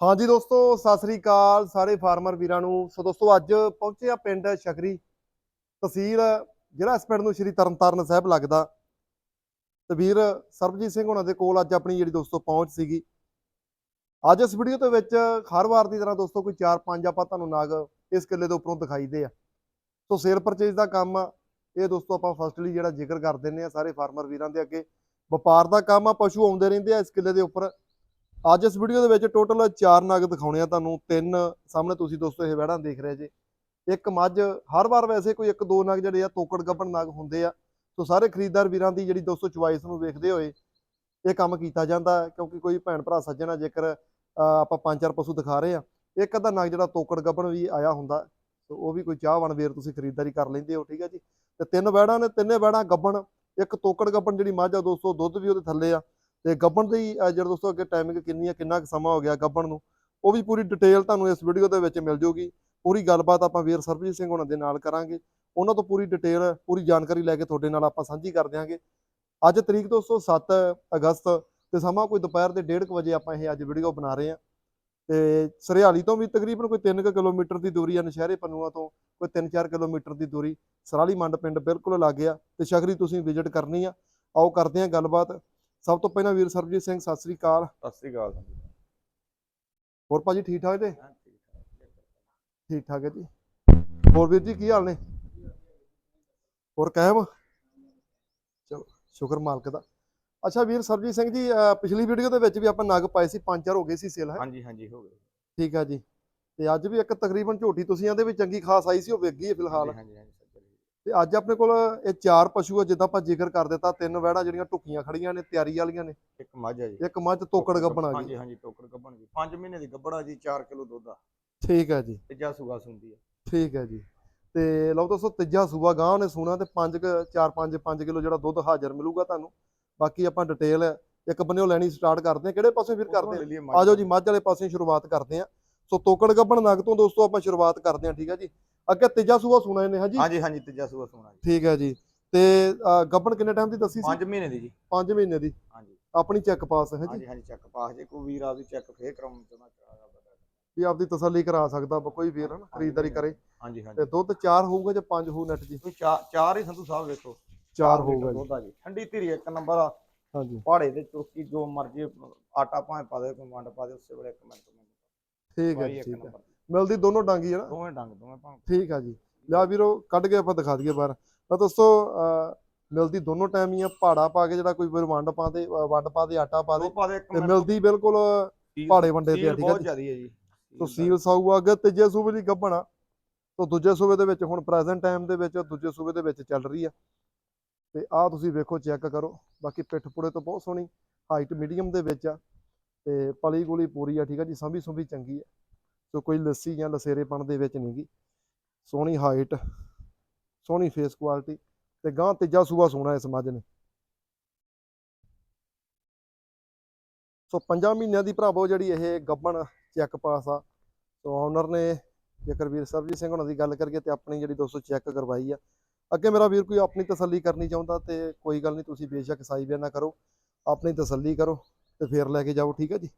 ਹਾਂਜੀ ਦੋਸਤੋ, ਸਤਿ ਸ੍ਰੀ ਅਕਾਲ ਸਾਰੇ ਫਾਰਮਰ ਵੀਰਾਂ ਨੂੰ। ਸੋ ਦੋਸਤੋ, ਅੱਜ ਪਹੁੰਚੇ ਆ ਪਿੰਡ ਸ਼ਕਰੀ ਤਹਿਸੀਲ, ਜਿਹੜਾ ਇਸ ਪਿੰਡ ਨੂੰ ਸ਼੍ਰੀ ਤਰਨਤਾਰਨ ਸਾਹਿਬ ਲੱਗਦਾ। ਤੇ ਵੀਰ ਸਰਬਜੀਤ ਸਿੰਘ ਉਹਨਾਂ ਦੇ ਕੋਲ ਅੱਜ ਆਪਣੀ ਜਿਹੜੀ ਦੋਸਤੋ ਪਹੁੰਚ ਸੀਗੀ। ਅੱਜ ਇਸ ਵੀਡੀਓ ਦੇ ਵਿੱਚ ਹਰ ਵਾਰ ਦੀ ਤਰ੍ਹਾਂ ਦੋਸਤੋ ਕੋਈ 4-5 ਆਪਾਂ ਤੁਹਾਨੂੰ ਨਾਗ ਇਸ ਕਿੱਲੇ ਦੇ ਉੱਪਰੋਂ ਦਿਖਾਈਦੇ ਆ। ਸੋ ਸੇਲ ਪਰਚੇਜ ਦਾ ਕੰਮ ਆ ਇਹ ਦੋਸਤੋ ਆਪਾਂ ਫਸਟਲੀ ਜਿਹੜਾ ਜ਼ਿਕਰ ਕਰ ਦਿੰਨੇ ਆ ਸਾਰੇ ਫਾਰਮਰ ਵੀਰਾਂ ਦੇ ਅੱਗੇ। ਵਪਾਰ ਦਾ ਕੰਮ ਆ, ਪਸ਼ੂ ਆਉਂਦੇ ਰਹਿੰਦੇ ਆ ਇਸ ਕਿੱਲੇ ਦੇ ਉੱਪਰ। ਅੱਜ ਇਸ ਵੀਡੀਓ ਦੇ ਵਿੱਚ ਟੋਟਲ 4 ਨਗ ਦਿਖਾਉਣੇ ਆ ਤੁਹਾਨੂੰ, ਤਿੰਨ ਸਾਹਮਣੇ ਤੁਸੀਂ ਦੋਸਤੋ ਇਹ ਵਹਿੜਾਂ ਦੇਖ ਰਹੇ ਜੇ। ਇੱਕ ਮੱਝ, ਹਰ ਵਾਰ ਵੈਸੇ ਕੋਈ ਇੱਕ ਦੋ ਨਗ ਜਿਹੜੇ ਆ ਤੋਕੜ ਗੱਭਣ ਨਗ ਹੁੰਦੇ ਆ। ਸੋ ਸਾਰੇ ਖਰੀਦਦਾਰ ਵੀਰਾਂ ਦੀ ਜਿਹੜੀ ਦੋਸਤੋ ਚੁਆਇਸ ਨੂੰ ਵੇਖਦੇ ਹੋਏ ਇਹ ਕੰਮ ਕੀਤਾ ਜਾਂਦਾ, ਕਿਉਂਕਿ ਕੋਈ ਭੈਣ ਭਰਾ ਸੱਜਣਾ ਜੇਕਰ ਆਪਾਂ ਪੰਜ ਚਾਰ ਪਸ਼ੂ ਦਿਖਾ ਰਹੇ ਆ, ਇੱਕ ਅੱਧਾ ਨਗ ਜਿਹੜਾ ਤੋਕੜ ਗੱਭਣ ਵੀ ਆਇਆ ਹੁੰਦਾ, ਸੋ ਉਹ ਵੀ ਕੋਈ ਚਾਹਵਾਨ ਵੀਰ ਤੁਸੀਂ ਖਰੀਦਦਾਰੀ ਕਰ ਲੈਂਦੇ ਹੋ, ਠੀਕ ਹੈ ਜੀ। ਤੇ ਤਿੰਨ ਵਹਿੜਾਂ ਨੇ, ਤਿੰਨੇ ਵਹਿੜਾਂ ਗੱਭਣ, ਇੱਕ ਤੋਕੜ ਗੱਭਣ ਜਿਹੜੀ ਮੱਝ ਆ, ਦੋਸਤੋ ਦੁੱਧ ਵੀ ਉਹਦੇ ਥੱਲੇ ਆ ਤੇ ਗੱਬਣ ਦੀ ਜਿਹੜਾ ਦੋਸਤੋ ਅੱਗੇ ਟਾਈਮਿੰਗ ਕਿੰਨੀ ਆ, ਕਿੰਨਾ ਕੁ ਸਮਾਂ ਹੋ ਗਿਆ ਗੱਬਣ ਨੂੰ, ਉਹ ਵੀ ਪੂਰੀ ਡਿਟੇਲ ਤੁਹਾਨੂੰ ਇਸ ਵੀਡੀਓ ਦੇ ਵਿੱਚ ਮਿਲ ਜੂਗੀ। ਪੂਰੀ ਗੱਲਬਾਤ ਆਪਾਂ ਵੀਰ ਸਰਬਜੀਤ ਸਿੰਘ ਉਹਨਾਂ ਦੇ ਨਾਲ ਕਰਾਂਗੇ। ਉਹਨਾਂ ਤੋਂ ਪੂਰੀ ਡਿਟੇਲ ਪੂਰੀ ਜਾਣਕਾਰੀ ਲੈ ਕੇ ਤੁਹਾਡੇ ਨਾਲ ਆਪਾਂ ਸਾਂਝੀ ਕਰ ਦਿਆਂਗੇ। ਅੱਜ ਤਰੀਕ ਦੋਸਤੋ 7 ਅਗਸਤ ਤੇ ਸਮਾਂ ਕੋਈ ਦੁਪਹਿਰ ਦੇ 1:30 ਵਜੇ ਆਪਾਂ ਇਹ ਅੱਜ ਵੀਡੀਓ ਬਣਾ ਰਹੇ ਹਾਂ। ਤੇ ਸਰਿਆਲੀ ਤੋਂ ਵੀ ਤਕਰੀਬਨ ਕੋਈ 3 ਕਿਲੋਮੀਟਰ ਦੀ ਦੂਰੀ ਆ, ਨਸ਼ਹਿਰੇ ਪੰਨੂਆ ਤੋਂ ਕੋਈ 3-4 ਕਿਲੋਮੀਟਰ ਦੀ ਦੂਰੀ। ਸਰਾਲੀ ਮੰਡ ਪਿੰਡ ਬਿਲਕੁਲ ਲੱਗ ਗਿਆ ਤੇ ਸ਼ਗਰੀ ਤੁਸੀਂ ਵਿਜ਼ਿਟ ਕਰਨੀ ਆ। ਆਓ ਕਰਦੇ ਹਾਂ ਗੱਲਬਾਤ। ਸਭ ਤੋਂ ਪਹਿਲਾਂ ਵੀਰ ਸਰਬਜੀਤ ਸਿੰਘ ਸਤਿ ਸ੍ਰੀ ਅਕਾਲ। ਸਤਿ ਸ੍ਰੀ ਅਕਾਲ ਹੋਰ ਭਾਜੀ ਠੀਕ ਠਾਕ ਜੀ? ਠੀਕ ਠਾਕ। ਹੈ ਜੀ। ਹੋਰ ਵੀਰ ਜੀ ਕੀ ਹਾਲ ਨੇ? ਹੋਰ ਕਾਇਮ? ਚਲੋ ਸ਼ੁਕਰ ਮਾਲਕ ਦਾ। ਅੱਛਾ ਵੀਰ ਸਰਬਜੀਤ ਸਿੰਘ ਜੀ ਪਿਛਲੀ ਵੀਡੀਓ ਦੇ ਵਿੱਚ ਵੀ ਆਪਾਂ ਨਗ ਪਾਏ ਸੀ ਪੰਜ ਚਾਰ ਹੋ ਗਏ ਸੀ ਸੇਲ ਹੈ? ਹਾਂਜੀ ਹਾਂਜੀ ਹੋ ਗਏ। ਠੀਕ ਆ ਜੀ। ਤੇ ਅੱਜ ਵੀ ਇੱਕ ਤਕਰੀਬਨ ਝੋਟੀ ਤੁਸੀਂ ਆਂਦੇ ਵੀ ਚੰਗੀ ਖਾਸ ਆਈ ਸੀ ਉਹ ਵਿਕ ਗਈ ਹੈ ਫਿਲਹਾਲ। ਹਾਂਜੀ ਹਾਂਜੀ। ਤੇ ਅੱਜ ਆਪਣੇ ਕੋਲ ਇਹ ਚਾਰ ਪਸ਼ੂ ਆ ਜਿੱਦਾਂ ਆਪਾਂ ਜ਼ਿਕਰ ਕਰ ਦਿੱਤਾ ਤਿੰਨ ਵਹਿੜਾਂ ਜਿਹੜੀਆਂ ਟੁਕੀਆਂ ਖੜੀਆਂ ਨੇ ਤਿਆਰੀ ਵਾਲੀਆਂ ਨੇ। ਇੱਕ ਮੱਝ ਹੈ ਜੀ। ਇੱਕ ਮੱਝ ਤੋਕੜ ਗੱਬਣ ਆ ਗਈ ਹਾਂਜੀ ਹਾਂਜੀ ਟੋਕੜ ਗੱਬਣ ਜੀ। 5 ਮਹੀਨੇ ਦੀ ਗੱਬੜਾ ਜੀ 4 ਕਿਲੋ ਦੁੱਧ ਆ। ਠੀਕ ਹੈ ਜੀ। ਤੇ ਜਾ ਸੁਗਾ ਸੁੰਦੀ ਆ। ਠੀਕ ਹੈ ਜੀ। ਤੇ ਲਓ ਦੋਸਤੋ ਤੀਜਾ ਸੂਆ ਗਾਂ ਉਹਨੇ ਸੂਣਾ ਤੇ 5 4 5 5 ਕਿਲੋ ਜਿਹੜਾ ਦੁੱਧ ਹਾਜ਼ਰ ਮਿਲੂਗਾ ਤੁਹਾਨੂੰ। ਬਾਕੀ ਆਪਾਂ ਡਿਟੇਲ ਇੱਕ ਬੰਨਿਓ ਲੈਣੀ ਸਟਾਰਟ ਕਰਦੇ ਆ। ਕਿਹੜੇ ਪਾਸੇ ਫਿਰ ਕਰਦੇ ਆ? ਆ ਆਜੋ ਜੀ ਮੱਝ ਵਾਲੇ ਪਾਸੇ ਸ਼ੁਰੂਆਤ ਕਰਦੇ ਆ। ਸੋ ਤੋਕੜ ਗੱਬਣ ਨਗ ਤੋਂ ਦੋਸਤੋ ਆਪਾਂ ਸ਼ੁਰੂਆਤ ਕਰਦੇ ਆ ਠੀਕ ਹੈ ਜੀ। ਅੱਗੇ ਤੀਜਾ ਸੂਆ ਸੂਣਾ ਇਹਨੇ ਹਾਂਜੀ? ਹਾਂਜੀ ਹਾਂਜੀ ਤੀਜਾ ਸੁਗਾ ਸੁਣਾ ਜੀ। ਠੀਕ ਹੈ ਜੀ। ਤੇ ਅ, ਗੱਬਣ ਕਿੰਨੇ ਟਾਈਮ ਦੀ ਦੱਸੀ ਸੀ? 5 ਮਹੀਨੇ ਦੀ ਜੀ। 5 ਮਹੀਨੇ ਦੀ। ਹਾਂਜੀ। ਆਪਣੀ ਚੈੱਕ ਪਾਸ ਹੈ ਜੀ। ਹਾਂਜੀ ਹਾਂਜੀ ਚੈੱਕ ਪਾਸ ਜੇ ਕੋਈ ਵੀਰ ਆਪਦੀ ਚੈੱਕ ਫੇਰ ਕਰਾਉਣ ਚਾਹੁੰਦਾ ਕਰਾਇਆ ਬਤਾ ਵੀ ਆਪਦੀ ਤਸੱਲੀ ਕਰਾ ਸਕਦਾ ਵਾ ਕੋਈ ਵੀਰ ਹਨਾ ਖਰੀਦਦਾਰੀ ਕਰੇ। ਹਾਂਜੀ ਤੇ ਹਾਂਜੀ ਦੁੱਧ 4 ਹੋਊਗਾ ਜਾਂ 5 ਹੋਊ ਨੈਟ ਜੀ? ਕੋਈ ਚਾਰ ਚਾਰ ਹੀ ਸੰਧੂ ਸਾਹਿਬ ਵੇਖੋ। 4 ਲੀਟਰ ਹੋਊਗਾ ਜੀ। ਦੁੱਧ ਆ ਜੀ। ਠੰਡੀ ਧੀਰੀ ਇੱਕ ਨੰਬਰ ਆ। ਹਾਂਜੀ। ਪਹਾੜੇ ਤੇ ਚੁਰਕੀ ਜੋ ਮਰਜ਼ੀ ਆਟਾ ਭਾਵੇਂ ਪਾ ਦੇ ਕੋਈ ਵੰਡ ਪਾ ਦੇ ਉਸੇ ਵੇਲੇ ਇੱਕ ਮਿੰਟ ਤੋਂ ਠੀਕ ਹੈ ਜੀ, ਠੀਕ ਹੈ। ਮਿਲਦੀ ਦੋਨੋਂ ਡਾਂਗੀ ਹੈ ਨਾ। ਦੋਵੇਂ ਡੰਗ ਦੋਵੇਂ ਭਾਵੇਂ ਠੀਕ ਆ ਜੀ। ਲਿਆ ਵੀਰੋ ਕੱਢ ਕੇ ਆਪਾਂ ਦਿਖਾ ਦਈਏ ਬਾਹਰ। ਤਾਂ ਦੋਸਤੋ ਮਿਲਦੀ ਦੋਨੋਂ ਟਾਈਮ ਹੀ ਆ। ਪਹਾੜਾ ਪਾ ਕੇ ਜਿਹੜਾ ਕੋਈ ਵੀਰ ਵੰਡ ਪਾ ਦੇ ਵੰਡ ਪਾ ਦੇ ਆਟਾ ਪਾ ਦੇ ਤੇ ਮਿਲਦੀ ਬਿਲਕੁਲ ਪਹਾੜੇ ਵੰਡੇ ਤੇ ਆ, ਠੀਕ ਆ ਬਹੁਤ ਜ਼ਿਆਦੀ ਹੈ ਜੀ। ਤੋ ਸੀਲ ਸਾਊ ਅੱਗੇ ਤੀਜੇ ਸੂਬੇ ਦੀ ਗੱਭਣਾ ਤੋ ਦੂਜੇ ਸੂਬੇ ਦੇ ਵਿੱਚ ਹੁਣ ਪ੍ਰੈਜ਼ੈਂਟ ਟਾਈਮ ਦੇ ਵਿੱਚ ਦੂਜੇ ਸੂਬੇ ਦੇ ਵਿੱਚ ਚੱਲ ਰਹੀ ਆ। ਤੇ ਆਹ ਤੁਸੀਂ ਵੇਖੋ ਚੈੱਕ ਕਰੋ। ਬਾਕੀ ਪਿੱਠ ਪੁੜੇ ਤੋਂ ਬਹੁਤ ਸੋਹਣੀ ਹਾਈਟ ਮੀਡੀਅਮ ਦੇ ਵਿੱਚ ਆ। ਤੇ ਪਲੀ ਗੋਲੀ ਪੂਰੀ ਆ ਠੀਕ ਆ ਜੀ। ਸੰਭੀ ਸੁੰਭੀ ਚੰਗੀ ਆ। ਸੋ ਕੋਈ ਲੱਸੀ ਜਾਂ ਲਸੇਰੇਪਣ ਦੇ ਵਿੱਚ ਨਹੀਂਗੀ ਸੋਹਣੀ ਹਾਈਟ ਸੋਹਣੀ ਫੇਸ ਕੁਆਲਿਟੀ ਤੇ ਗਾਂ ਤੀਜਾ ਸੂਆ ਸੋਹਣਾ ਇਸ ਮੱਝ ਨੇ। ਸੋ ਪੰਜਾਂ ਮਹੀਨਿਆਂ ਦੀ ਭਰਾਵੋ ਜਿਹੜੀ ਇਹ ਗੱਬਣ ਚੈੱਕ ਪਾਸ ਆ, ਸੋ ਓਨਰ ਨੇ ਜੇਕਰ ਵੀਰ ਸਰਬਜੀਤ ਸਿੰਘ ਉਹਨਾਂ ਦੀ ਗੱਲ ਕਰੀਏ ਤੇ ਆਪਣੀ ਜਿਹੜੀ ਦੋਸਤੋ ਚੈੱਕ ਕਰਵਾਈ ਆ। ਅੱਗੇ ਮੇਰਾ ਵੀਰ ਕੋਈ ਆਪਣੀ ਤਸੱਲੀ ਕਰਨੀ ਚਾਹੁੰਦਾ ਤੇ ਕੋਈ ਗੱਲ ਨਹੀਂ, ਤੁਸੀਂ ਬੇਸ਼ੱਕ ਸਾਈ ਬਿਆਨ ਕਰੋ, ਆਪਣੀ ਤਸੱਲੀ ਕਰੋ ਤੇ ਫੇਰ ਲੈ ਕੇ ਜਾਓ, ਠੀਕ ਹੈ ਜੀ?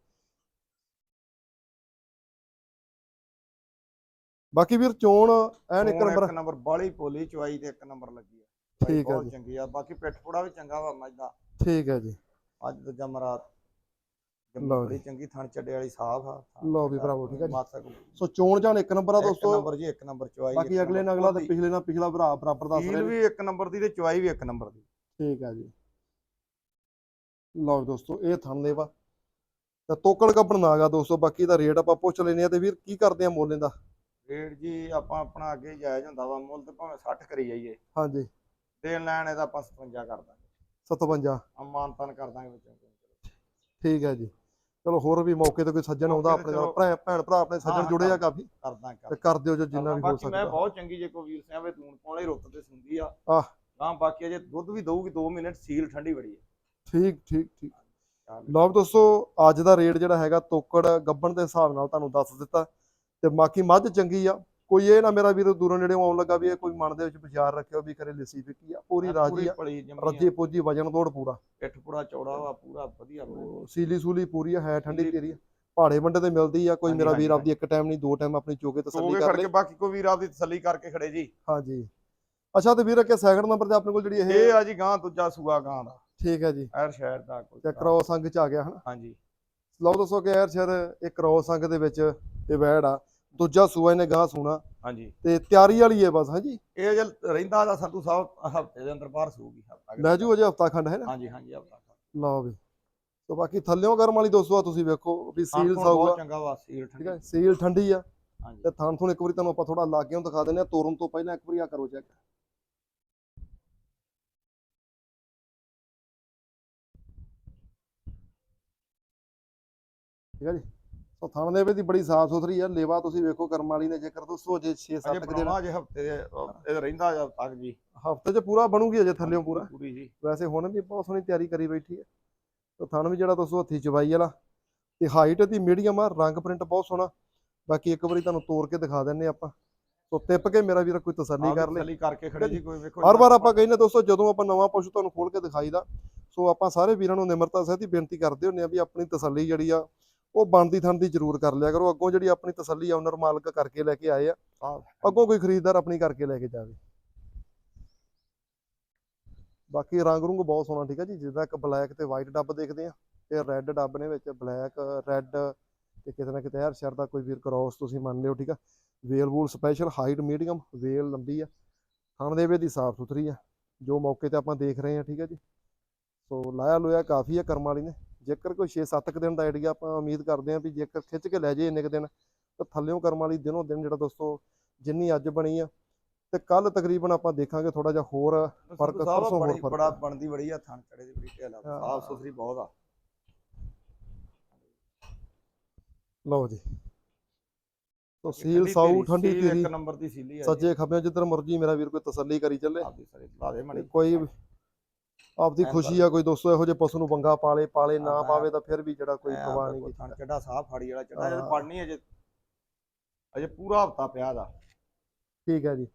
ਬਾਕੀ ਵੀਰ ਚੋਣ ਐਨ ਇੱਕ ਨੰਬਰ ਇੱਕ ਨੰਬਰ ਬਾਲੀ ਪੋਲੀ ਚਵਾਈ ਤੇ ਇੱਕ ਨੰਬਰ ਲੱਗੀ ਆ। ਠੀਕ ਬਹੁਤ ਜੀ। ਚੰਗੀ ਆ। ਬਾਕੀ ਪਿੱਠ ਪੂੜਾ ਵੀ ਚੰਗਾ ਵਾ ਮੱਝ। ਦਾ ਠੀਕ ਹੈ ਜੀ। ਅੱਜ ਦੂਜਾ ਮਰਾਤ। ਲਓ ਬੜੀ ਚੰਗੀ ਥਣ ਚੱਡੇ ਵਾਲੀ ਸਾਫ਼ ਆ। ਲਓ ਵੀ ਭਰਾਵੋ, ਠੀਕ ਆ ਜੀ। ਸੋ ਚੋਣ ਜਾਣ ਇੱਕ ਨੰਬਰ ਆ ਇੱਕ ਦੋਸਤੋ। ਨੰਬਰ ਜੀ ਇੱਕ ਨੰਬਰ ਚਵਾਈ ਬਾਕੀ ਅਗਲੇ ਨਾਲ ਅਗਲਾ ਤੇ ਪਿਛਲੇ ਨਾਲ ਪਿਛਲਾ ਭਰਾ ਬਰਾਬਰ ਦੱਸ ਹੀਲ ਰਹੇ ਵੀ ਇੱਕ ਨੰਬਰ ਦੀ ਤੇ ਚਵਾਈ ਵੀ ਇੱਕ ਨੰਬਰ ਦੀ। ਠੀਕ ਹੈ ਜੀ। ਲਓ ਦੋਸਤੋ ਇਹ ਥਣ ਲੇਵਾ ਤੇ ਤੋਕੜ ਕੱਪੜ ਨਾਗਾ ਦੋਸਤੋ ਬਾਕੀ ਦਾ ਰੇਟ ਆਪਾਂ ਪੁੱਛ ਲੈਨੇ ਆ ਤੇ ਵੀਰ ਕੀ ਕਰਦੇ ਆ ਮੁੱਲ ਇਹਦਾ ਰੇਟ ਜੀ ਆਪਾਂ ਆਪਣਾ ਅੱਗੇ ਜਾਇਜ਼ ਹੁੰਦਾ ਵਾ ਮੁੱਲ ਤੇ ਭਾਵੇਂ 60 ਕਰੀ ਜਾਈਏ। ਹਾਂਜੀ। ਦੇਣ ਲੈਣ ਇਹਦਾ ਆਪਾਂ 57 ਕਰ ਦਾਂਗੇ। 57 ਅਮਾਨ ਤਾਨ ਕਰ ਦਾਂਗੇ ਵਿੱਚੋਂ। ਠੀਕ ਹੈ ਜੀ। ਚਲੋ ਹੋਰ ਵੀ ਮੌਕੇ ਤੇ ਕੋਈ ਸੱਜਣ ਆਉਂਦਾ ਆਪਣੇ ਨਾਲ ਭੈਣ ਭਰਾ ਆਪਣੇ ਸੱਜਣ ਜੁੜੇ ਆ ਕਾਫੀ। ਕਰ ਦਾਂਗੇ ਤੇ ਕਰ ਦਿਓ ਜੋ ਜਿੰਨਾ ਵੀ ਹੋ ਬਾਕੀ ਮੈਂ ਸਕਦਾ। ਬਹੁਤ ਚੰਗੀ ਜੇ ਕੋਈ ਵੀਰ ਸਿਆਂ ਵੇ ਤੂੰ ਪਾਉਣੇ ਰੁੱਤ ਤੇ ਸੁੰਦੀ ਆ। ਆਹ। ਹਾਂ ਬਾਕੀ ਅਜੇ ਦੁੱਧ ਵੀ ਦਊਗੀ 2 ਮਿੰਟ ਸੀਲ ਠੰਡੀ ਬੜੀ ਹੈ ਠੀਕ ਠੀਕ ਠੀਕ। ਲਓ ਦੋਸਤੋ ਅੱਜ ਦਾ ਰੇਟ ਜਿਹੜਾ ਹੈਗਾ ਤੋਕੜ ਗੱਬਣ ਦੇ ਹਿਸਾਬ ਨਾਲ ਤੁਹਾਨੂੰ ਦੱਸ ਦਿੱਤਾ। ਤੇ ਬਾਕੀ ਮੱਝ ਚੰਗੀ ਆ। ਕੋਈ ਇਹ ਨਾ ਮੇਰਾ ਵੀਰ ਦੂਰੋਂ ਨੇੜੇ ਆਉਣ ਲੱਗਾ ਵੀ ਇਹ ਕੋਈ ਮਨ ਦੇ ਵਿੱਚ ਵਿਚਾਰ ਰੱਖਿਓ ਵੀ ਕਰੇ ਲਿੱਸੀ ਫਿੱਕੀ ਆ ਪੂਰੀ ਰਾਜੀ ਆ ਰੱਜੀ ਪੁੱਜੀ ਵਜਨ ਤੋੜ ਪੂਰਾ। ਪਿੱਠ ਚੌੜਾ ਵਾ ਪੂਰਾ ਵਧੀਆ ਸੀਲੀ ਸੂਲੀ ਪੂਰੀ ਆ ਹੈ ਠੰਡੀ ਤੇਰੀ ਪਹਾੜੇ ਵੰਡੇ ਤੇ ਮਿਲਦੀ ਆ ਕੋਈ ਮੇਰਾ ਵੀਰ ਆਪਦੀ ਇੱਕ ਟਾਈਮ ਨਹੀਂ ਦੋ ਟਾਈਮ ਆਪਣੀ ਚੋਕੇ ਤਸੱਲੀ ਸੋਗੇ ਕਰ ਲੇ। ਬਾਕੀ ਕੋਈ ਵੀਰ ਆਪਦੀ ਤਸੱਲੀ ਕਰਕੇ ਖੜੇ ਜੀ। ਹਾਂਜੀ। ਅੱਛਾ ਤੇ ਵੀਰ ਅੱਗੇ ਸੈਕਿੰਡ ਨੰਬਰ ਤੇ ਆਪਣੇ ਕੋਲ ਜਿਹੜੀ ਇਹ ਇਹ ਆ ਜੀ ਗਾਂ ਦੂਜਾ ਸੂਆ ਗਾਂ ਦਾ। ਠੀਕ ਹੈ ਜੀ। ਐਰ ਸ਼ਹਿਰ ਦਾ ਕੋਈ ਤੇ ਕ੍ਰੋਸ ਅੰਗ ਚ ਆ ਗਿਆ ਹਨਾ? ਹਾਂਜੀ। ਲਓ ਦੱਸੋ ਕਿ ਯਾਰ ਸ਼ਰ ਇਹ ਕ੍ਰੋਸ ਅੰਗ ਦੇ ਵਿੱਚ ਇਹ ਵੈੜ ਆ। ਦੂਜਾ ਸੂਆ ਇਹਨੇ ਗਾਂ ਸੂਣਾ। ਹਾਂਜੀ। ਤੇ ਤਿਆਰੀ ਵਾਲੀ ਹੈ ਬਸ ਹਾਂਜੀ ਇਹ ਜੇ ਰਹਿੰਦਾ ਦਾ ਸੰਤੂ ਸਾਹਿਬ ਹਫ਼ਤੇ ਦੇ ਅੰਦਰ ਬਾਹਰ ਸੂਗੀ ਹਫਤਾ ਲੈ ਜੂ ਅਜੇ ਹਫਤਾ ਖੰਡ ਹੈ ਨਾ? ਹਾਂਜੀ ਹਾਂਜੀ ਹਫਤਾ ਲਓ ਵੀ। ਤੇ ਬਾਕੀ ਥੱਲਿਓਂ ਕਰਮ ਵਾਲੀ ਦੋਸਤੋ ਆ ਤੁਸੀਂ ਵੇਖੋ ਵੀ ਸੀਲ ਬਹੁਤ ਚੰਗਾ ਵਾ ਸੀਲ ਠੀਕ ਹੈ ਸੀਲ ਠੰਡੀ ਆ। ਹਾਂਜੀ। ਤੇ ਥਣ ਥੁਣ ਇੱਕ ਵਾਰੀ ਤੁਹਾਨੂੰ ਆਪਾਂ ਥੋੜਾ ਲਾਗਿਓਂ ਦਿਖਾ ਦਿੰਦੇ ਆ ਤੋਰਨ ਤੋਂ ਪਹਿਲਾਂ ਇੱਕ ਵਾਰੀ ਆ ਕਰੋ ਚੈੱਕ ਠੀਕ ਹੈ ਜੀ? ਸੋ ਥਣ ਦੇ ਦੀ ਬੜੀ ਸਾਫ਼ ਸੁਥਰੀ ਆ ਲੇਵਾ ਤੁਸੀਂ ਵੇਖੋ ਕਰਮ ਵਾਲੀ ਨੇ ਜੇਕਰ ਦੋਸਤੋ ਜੇ 6 ਅਜੇ 7 ਦਿਨ ਬਣਾਉਣਾ ਜੇ ਹਫ਼ਤੇ ਦੇ ਇਹ ਰਹਿੰਦਾ ਜਦ ਤੱਕ ਜੀ। ਹਫ਼ਤੇ 'ਚ ਪੂਰਾ ਬਣੂਗੀ ਅਜੇ ਥੱਲਿਓਂ ਪੂਰਾ। ਪੂਰੀ ਜੀ। ਵੈਸੇ ਹੁਣ ਵੀ ਬਹੁਤ ਸੋਹਣੀ ਤਿਆਰੀ ਕਰੀ ਬੈਠੀ ਹੈ ਤੇ ਥਣ ਵੀ ਜਿਹੜਾ ਦੋਸਤੋ ਹੱਥੀ ਚਵਾਈ ਵਾਲਾ ਤੇ ਹਾਈਟ ਦੀ ਮੀਡੀਅਮ ਆ ਰੰਗ ਪ੍ਰਿੰਟ ਬਹੁਤ ਸੋਹਣਾ। ਬਾਕੀ ਇੱਕ ਵਾਰੀ ਤੁਹਾਨੂੰ ਤੋੜ ਕੇ ਦਿਖਾ ਦਿੰਨੇ ਆਪਾਂ। ਸੋ ਟਿਪ ਕੇ ਮੇਰਾ ਵੀਰ ਕੋਈ ਤਸੱਲੀ ਕਰ ਲੈ। ਤਸੱਲੀ ਕਰਕੇ ਖੜੇ ਜੀ? ਕੋਈ ਵੇਖੋ ਹਰ ਵਾਰ ਆਪਾਂ ਕਹਿੰਦੇ ਦੋਸਤੋ ਜਦੋਂ ਆਪਾਂ ਨਵਾਂ ਪਸ਼ੂ ਤੁਹਾਨੂੰ ਖੋਲ ਕੇ ਦਿਖਾਈਦਾ ਸੋ ਆਪਾਂ ਸਾਰੇ ਵੀਰਾਂ ਨੂੰ ਨਿਮਰਤਾ ਸਹਿਤ ਹੀ ਬੇਨਤੀ ਕਰਦੇ ਹੁੰਨੇ ਆ ਵੀ ਆਪਣੀ ਤਸੱਲੀ ਜਿਹੜੀ ਆ ਉਹ ਬਣਦੀ ਥਣ ਦੀ ਜ਼ਰੂਰ ਕਰ ਲਿਆ ਕਰੋ। ਅੱਗੋਂ ਜਿਹੜੀ ਆਪਣੀ ਤਸੱਲੀ ਓਨਰ ਮਾਲਕ ਕਰਕੇ ਲੈ ਕੇ ਆਏ ਆ। ਅੱਗੋਂ ਕੋਈ ਖਰੀਦਦਾਰ ਆਪਣੀ ਕਰਕੇ ਲੈ ਕੇ ਜਾਵੇ। ਬਾਕੀ ਰੰਗ ਰੁੰਗ ਬਹੁਤ ਸੋਹਣਾ ਠੀਕ ਹੈ ਜੀ। ਜਿੱਦਾਂ ਇੱਕ ਬਲੈਕ ਤੇ ਵਾਈਟ ਡੱਬ ਦੇਖਦੇ ਆ ਤੇ ਰੈੱਡ ਡੱਬ ਨੇ ਵਿੱਚ ਬਲੈਕ ਰੈੱਡ ਤੇ ਕਿਤੇ ਨਾ ਕਿਤੇ ਹਰ ਸ਼ਰ ਦਾ ਕੋਈ ਵੀਰ ਕ੍ਰੋਸ ਤੁਸੀਂ ਮੰਨ ਲਿਓ ਠੀਕ ਆ। ਵੇਲ ਵੂਲ ਸਪੈਸ਼ਲ ਹਾਈਟ ਮੀਡੀਅਮ ਵੇਲ ਲੰਬੀ ਆ। ਥਣ ਦੇ ਵਿੱਚ ਦੀ ਸਾਫ਼ ਸੁਥਰੀ ਆ। ਜੋ ਮੌਕੇ ਤੇ ਆਪਾਂ ਦੇਖ ਰਹੇ ਆ ਠੀਕ ਹੈ ਜੀ। ਸੋ ਲਾਇਆ ਲੋਇਆ ਕਾਫੀ ਆ ਕਰਮ ਵਾਲੀ ਨੇ। ਜੇਕਰ ਕੋਈ 6-7 ਕੁ ਦਿਨ ਦਾ ਆਈਡੀਆ ਆਪਾਂ ਉਮੀਦ ਕਰਦੇ ਆ ਵੀ ਜੇਕਰ ਖਿੱਚ ਕੇ ਲੈ ਜੇ ਇੰਨੇ ਕੁ ਦਿਨ ਤਾਂ ਥੱਲਿਓਂ ਕਰਮ ਵਾਲੀ ਦਿਨੋਂ ਦਿਨ ਜਿਹੜਾ ਦੋਸਤੋ ਜਿੰਨੀ ਅੱਜ ਬਣੀ ਆ ਤੇ ਕੱਲ ਤਕਰੀਬਨ ਆਪਾਂ ਦੇਖਾਂਗੇ ਥੋੜਾ ਜਿਹਾ ਹੋਰ ਫ਼ਰਕ ਪਰਸੋਂ ਹੋਰ ਫ਼ਰਕ ਬੜਾ। ਬਣਦੀ ਬੜੀ ਆ ਥਣ ਚੜੇ ਦੀ ਬੜੀ ਢੇਲਾ। ਸਾਫ਼ ਸੁਥਰੀ ਬਹੁਤ ਆ। ਲਓ ਜੀ। ਤੋ ਸੀਲ ਸਾਊ ਠੰਡੀ ਤੇਰੀ ਇੱਕ ਨੰਬਰ ਦੀ ਸੀਲੀ ਆ ਸੱਜੇ ਖੱਬੇ ਜਿੱਧਰ ਮਰਜ਼ੀ ਮੇਰਾ ਵੀਰ ਕੋਈ ਤਸੱਲੀ ਕਰੀ ਚੱਲੇ। ਕੋਈ ਆਪਦੀ ਖੁਸ਼ੀ ਆ ਕੋਈ ਦੋਸਤੋ ਇਹੋ ਜਿਹੇ ਪਸ਼ੂ ਨੂੰ ਬੰਗਾ ਪਾਲੇ ਪਾਲੇ ਨਾ ਪਾਵੇ ਤਾਂ ਫਿਰ ਵੀ ਜਿਹੜਾ ਕੋਈ ਪਰਵਾਹ ਨਹੀਂ ਥਣ ਚੱਡਾ ਸਾਹ ਫਾੜੀ ਵਾਲਾ ਚੱਡਾ ਜੇ ਹਾਂ। ਪੜਨੀ ਅਜੇ। ਅਜੇ ਪੂਰਾ ਹਫਤਾ ਪਿਆ ਦਾ ਠੀਕ ਹੈ ਜੀ।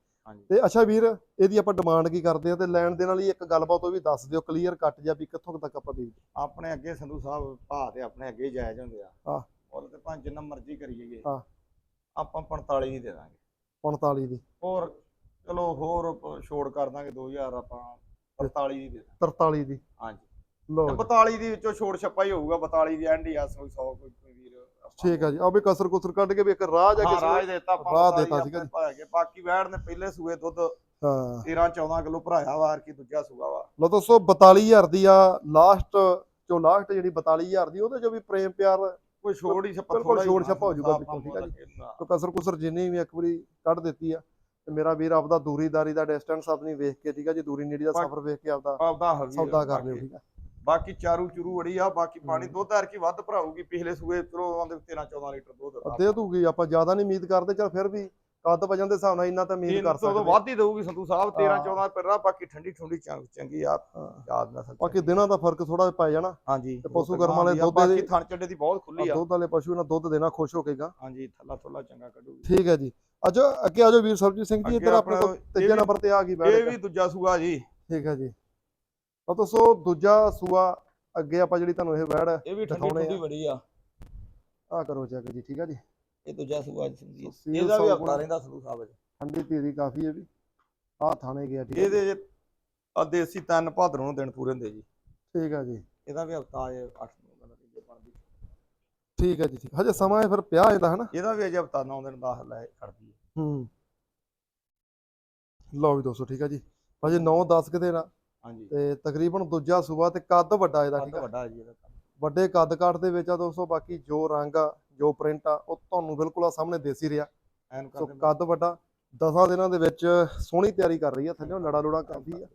ਤੇ ਅੱਛਾ ਵੀਰ ਇਹਦੀ ਆਪਾਂ ਡਿਮਾਂਡ ਕੀ ਕਰਦੇ ਆ ਤੇ ਲੈਣ ਦੇ ਨਾਲ ਹੀ ਇੱਕ ਗੱਲਬਾਤ ਉਹ ਵੀ ਦੱਸ ਦਿਓ ਕਲੀਅਰ ਕੱਟ ਜਾ ਵੀ ਕਿੱਥੋਂ ਤੱਕ ਆਪਾਂ ਦੇ ਆਪਣੇ ਅੱਗੇ ਸੰਧੂ ਸਾਹਿਬ ਭਾਅ ਤੇ ਆਪਣੇ ਅੱਗੇ ਜਾਇਜ਼ ਹੁੰਦੇ ਆ। ਹਾਂ। ਮੁੱਲ ਤੇ ਭਾਂ ਜਿੰਨਾ ਮਰਜ਼ੀ ਕਰੀਏ ਹਾਂ। ਆਪਾਂ 45 ਹੀ ਦੇ ਦਾਂਗੇ। 45 ਦੀ। ਹੋਰ ਚਲੋ ਹੋਰ ਛੋੜ ਕਰ ਦਾਂਗੇ 2000 ਆਪਾਂ 45 ਦੀ ਦੇ ਦਾਂਗੇ 43 ਦੀ। ਹਾਂਜੀ। ਲਓ ਤੇ ਜੀ। 42 ਦੀ ਵਿੱਚੋਂ ਛੋੜ ਛੱਪਾ ਹੀ ਹੋਊਗਾ 42 ਦੀ ਐਂਡ ਹੀ ਆ 100 ਕੋਈ ਕੋਈ ਵੀਰ ਆਪਾਂ- ਠੀਕ ਹੈ ਜੀ। ਆ ਵੀ ਕਸਰ ਕੁਸਰ ਕੱਢ ਕੇ ਵੀ ਇੱਕ ਰਾਹ ਜਾ ਹਾਂ ਕੇ ਰਾਜ ਦੇਤਾ 42 ਦੇਤਾ ਸੀਗਾ ਹੈਗੇ। ਬਾਕੀ ਵੈੜ ਨੇ ਪਹਿਲੇ ਸੂਏ ਦੁੱਧ ਹਾਂ। 13 14 ਕਿਲੋ ਭਰਾਇਆ ਵਾਰ ਕੀ ਦੂਜਾ ਸੂਆ ਵਾ। ਲਓ ਦੋਸਤੋ 42000 ਦੀ ਆ ਲਾਸਟ ਚੋਂ ਲਾਸਟ ਜਿਹੜੀ 42000 ਦੀ ਉਹਦੇ ਚੋਂ ਵੀ ਪ੍ਰੇਮ ਪਿਆਰ ਕੋਈ ਛੋੜ ਹੀ ਛੱਪਾ ਬਿਲਕੁਲ ਥੋੜ੍ਹਾ ਹੀ ਛੋੜ ਛੱਪਾ ਹੋ ਜਾਊਗਾ ਵਿੱਚੋਂ, ਠੀਕ ਆ ਜੀ। ਤੋਂ ਕਸਰ ਕੁਸਰ ਜਿੰਨੀ ਵੀ ਇੱਕ ਵਾਰੀ ਕੱਢ ਦਿੱਤੀ ਆ ਤੇ ਮੇਰਾ ਵੀਰ ਆਪਦਾ ਦੂਰੀਦਾਰੀ ਦਾ ਡਿਸਟੈਂਸ ਆਪਣੀ ਵੇਖ ਕੇ ਠੀਕ ਆ ਜੀ ਦੂਰੀ ਨੇੜੀ ਦਾ ਬਾਕੀ- ਸਫ਼ਰ ਵੇਖ ਕੇ ਆਪਦਾ ਆਪਦਾ ਹਵੀ ਸੌਦਾ ਕਰ ਲਿਓ ਠੀਕ ਆ। ਬਾਕੀ ਚਾਰੂ ਚੁਰੂ ਅੜੀ ਆ ਬਾਕੀ ਪਾਣੀ ਹੂੰ। ਦੁੱਧ ਹਰ ਕੀ ਵੱਧ ਭਰਾਊਗੀ ਪਿਛਲੇ ਸੂਏ ਚਲੋ ਆਉਂਦੇ 13 14 ਲੀਟਰ ਦੁੱਧ ਦੇ। ਦੂਗੀ ਆਪਾਂ ਜ਼ਿਆਦਾ ਨਹੀਂ ਉਮੀਦ ਕਰਦੇ ਚਲ ਫਿਰ ਵੀ ਕੱਦ ਵਜਨ ਦੇ ਹਿਸਾਬ ਨਾਲ ਇੰਨਾ ਤਾਂ ਉਮੀਦ ਕਰ ਸਕਦੇ ਵੱਧ ਹੀ ਦਊਗੀ ਸੰਧੂ ਸਾਹਿਬ 13 ਹਾਂ। 14 ਪਿਰਾ ਬਾਕੀ ਠੰਡੀ ਠੰਡੀ ਚੰਗ- ਆ ਹਾਂ। ਯਾਦ ਨਾ ਬਾਕੀ ਦਿਨਾਂ ਦਾ ਫ਼ਰਕ ਥੋੜਾ ਪੈ ਜਾਣਾ। ਹਾਂਜੀ ਤੇ ਪਸ਼ੂ ਕਰਮ ਵਾਲੇ ਦੁੱਧ ਬਾਕੀ ਦੇ- ਥਣ ਚੱਡੇ ਦੀ ਬਹੁਤ ਖੁੱਲੀ ਆ। ਦੁੱਧ ਵਾਲੇ ਪਸ਼ੂ ਨਾਲ ਦੁੱਧ ਦੇਣਾ ਖੁਸ਼ ਹੋ ਕੇਗਾ ਹਾਂਜੀ ਥੱਲਾ ਥੱਲਾ ਚੰਗਾ ਕੱਢੂਗੀ। ਠੀਕ ਹੈ ਜੀ। ਅੱਜ ਅੱਗੇ ਆਜੋ ਵੀਰ ਸਰਜੀਤ ਸਿੰਘ ਜੀ ਇੱਧਰ ਆਪਣੇ ਆਪਣਾ ਕੋਲ ਇਹ ਤੀਜੇ ਨੰਬਰ ਤੇ ਆ ਗਈ ਇਹ ਬੈਠ ਵੀ ਦੂਜਾ ਸੂਆ ਜੀ। ਠੀਕ ਹੈ ਜੀ। ਤਾਂ ਦੋਸਤੋ ਦੂਜਾ ਸੂਆ ਅੱਗੇ ਆਪਾਂ ਜਿਹੜੀ ਤੁਹਾਨੂੰ ਇਹ ਬੈੜ ਇਹ ਵੀ ਠੰਡੀ ਠੰਡੀ ਆ। ਬੜੀ ਆ। ਆ ਕਰੋ ਚੈੱਕ ਜੀ ਠੀਕ ਹੈ ਜੀ। ਇਹ ਦੂਜਾ ਸੂਆ ਜੀ ਇਹਦਾ ਵੀ ਗੁਣਾ। ਰਹਿੰਦਾ ਸੰਧੂ ਸਾਹਿਬ ਜੀ ਠੰਡੀ ਧੀਰੀ ਕਾਫੀ ਹੈ ਵੀ। ਆ ਥਾਣੇ ਗਿਆ ਠੀਕ। ਇਹਦੇ ਆ ਦੇਸੀ ਤਿੰਨ ਭਾਦਰੋਂ ਨੂੰ ਦਿਨ ਪੂਰੇ ਹੁੰਦੇ ਜੀ। ਠੀਕ ਹੈ ਜੀ। ਇਹਦਾ ਵੀ ਹਫਤਾ ਆਏ 8 ਨੂੰ। ਦਾ ਨਤੀਜੇ ਬਣਦੀ ਠੀਕ ਹੈ ਜੀ ਠੀਕ। ਹਜੇ ਸਮਾਂ ਹੈ ਫਿਰ ਪਿਆ ਇਹਦਾ ਹਨਾ? ਇਹਦਾ ਵੀ ਅਜੇ ਹਫਤਾ 9 ਦਿਨ ਦਾ ਲੈ ਖੜਦੀ ਹੈ। ਹੂੰ। ਲਓ ਵੀ ਦੋਸਤੋ ਠੀਕ ਹੈ ਜੀ। ਹਜੇ 9 10 ਕਿਤੇ ਨਾ ਹਾਂਜੀ। ਤੇ ਤਕਰੀਬਨ ਦੂਜਾ ਸੂਆ ਤੇ ਕੱਦ ਵੱਡਾ ਇਹਦਾ ਠੀਕ ਹੈ? ਵੱਡਾ ਜੀ ਇਹਦਾ। ਵੱਡੇ ਕੱਦ ਕਾਠ ਦੇ ਵਿੱਚ ਆ ਦੋਸਤੋ ਬਾਕੀ ਜੋ ਰੰਗ ਆ ਜੋ ਪ੍ਰਿੰਟ ਆ ਉਹ ਤੁਹਾਨੂੰ ਬਿਲਕੁਲ ਆ ਸਾਹਮਣੇ ਦੇਸੀ ਰਿਹਾ। ਐਨ ਸੋ ਕੱਦ ਵੱਡਾ 10 ਦਿਨਾਂ ਦੇ ਵਿੱਚ ਸੋਹਣੀ ਤਿਆਰੀ ਕਰ ਰਹੀ ਆ ਥੱਲੇ ਲੜਾ ਲੋੜਾ ਕਾਫੀ ਆ।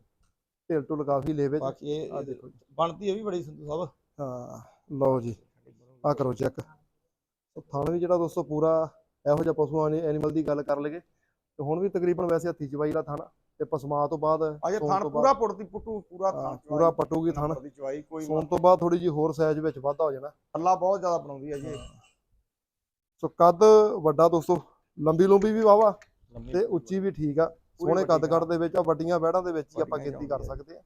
ਢਿਲ ਢੁਲ ਕਾਫੀ ਲੇਵੇ। ਬਾਕੀ ਇਹ। ਬਣਦੀ ਇਹ ਵੀ ਬੜੀ ਸੰਧੂ ਸਾਹਿਬ। ਹਾਂ ਲਓ ਜੀ। ਆ ਕਰੋ ਚੈੱਕ ਸੋ ਥਣ ਵੀ ਜਿਹੜਾ ਦੋਸਤੋ ਪੂਰਾ ਇਹੋ ਜਿਹਾ ਪਸ਼ੂਆਂ ਨੇ ਐਨੀਮਲ ਦੀ ਗੱਲ ਕਰ ਲਈਏ ਤੇ ਹੁਣ ਵੀ ਤਕਰੀਬਨ ਵੈਸੇ ਹੱਥੀ ਚਵਾਈ ਦਾ ਥਣ ਤੇ ਪਸਮਾ ਤੋਂ ਬਾਅਦ ਅਜੇ ਥਣ ਪੂਰਾ ਪੁੱਟਦੀ ਪੁੱਟੂ ਪੂਰਾ ਥਣ ਪੂਰਾ ਪਟੂਗੀ ਥਣ। ਦੀ ਚਵਾਈ ਕੋਈ ਸੌਣ ਤੋਂ ਬਾਅਦ ਥੋੜੀ ਜੀ ਹੋਰ ਸਾਈਜ਼ ਵਿੱਚ ਵਾਧਾ ਹੋ ਜਾਣਾ। ਅੱਲਾ ਬਹੁਤ ਜ਼ਿਆਦਾ ਬਣਾਉਂਦੀ ਹੈ ਜੀ। ਸੋ ਕੱਦ ਵੱਡਾ ਦੋਸਤੋ ਲੰਬੀ ਲੰਬੀ ਵੀ ਵਾਵਾ ਤੇ ਉੱਚੀ ਵੀ ਠੀਕ ਆ। ਸੋਹਣੇ ਕੱਦ ਕੱਦ ਗਾਂ। ਦੇ ਵਿੱਚ ਆ ਵੱਡੀਆਂ ਵਹਿੜਾਂ ਦੇ ਵਿੱਚ ਹੀ ਆਪਾਂ ਗਿਣਤੀ ਕਰ। ਸਕਦੇ ਆ